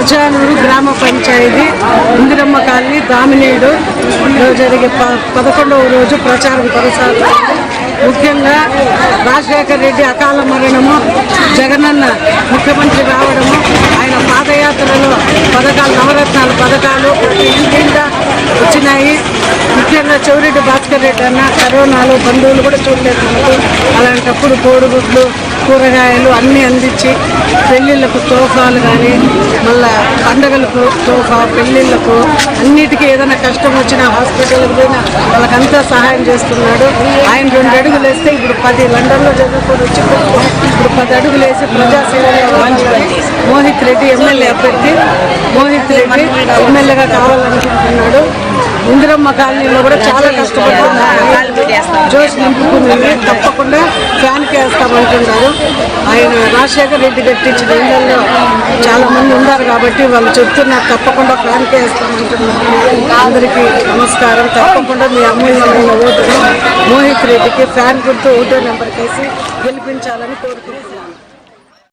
ప్రజానూరు గ్రామ పంచాయతీ ఇందిరమ్మ కాలనీ దామినేడు జరిగే ప పదకొండవ రోజు ప్రచారం కొనసాగుతుంది. ముఖ్యంగా రాజశేఖర రెడ్డి అకాల మరణము జగనన్న ముఖ్యమంత్రి రావడము ఆయన పాదయాత్రలో పథకాలు నవరత్నాలు పథకాలు ప్రతి వచ్చినాయి. ముఖ్యంగా చెవిరెడ్డి భాస్కర్ రెడ్డి అన్న కరోనాలు బంధువులు కూడా చూడలేదు మనకు. అలాంటప్పుడు కోడిగుడ్లు కూరగాయలు అన్నీ అందించి పెళ్ళిళ్ళకు తోఫాలు కానీ మళ్ళా పండగలకు తోఫా పెళ్ళిళ్ళకు అన్నిటికీ ఏదైనా కష్టం వచ్చినా హాస్పిటల్కి పోయినా వాళ్ళకంతా సహాయం చేస్తున్నాడు. ఆయన రెండు అడుగులు వేస్తే ఇప్పుడు పది లండన్లో చదువుకొని వచ్చి ఇప్పుడు పది అడుగులు వేసి ప్రజాసేవలో మోహిత్ రెడ్డి ఎమ్మెల్యే అభ్యర్థి. మోహిత్ రెడ్డి ఎమ్మెల్యేగా కావాలనుకుంటున్నాడు. ఇందిరమ్మ కాలనీలో కూడా చాలా కష్టపడుతున్నారు. జోష్ నింపుకుంది తప్పకుండా ఫ్యాన్కి వేస్తామంటున్నారు ఆయన రాజశేఖర రెడ్డి కట్టించిన ఇళ్ళలో చాలా మంది ఉన్నారు కాబట్టి వాళ్ళు చెప్తున్నారు తప్పకుండా ఫ్యాన్కి వేస్తామంటున్నారు అందరికీ నమస్కారం. తప్పకుండా మీ అమూల్యమైన ఓటును మోహిత్ రెడ్డికి ఫ్యాన్ గుర్తు ఓటో నెంబర్కి వేసి గెలిపించాలని కోరుకుంటున్నాను.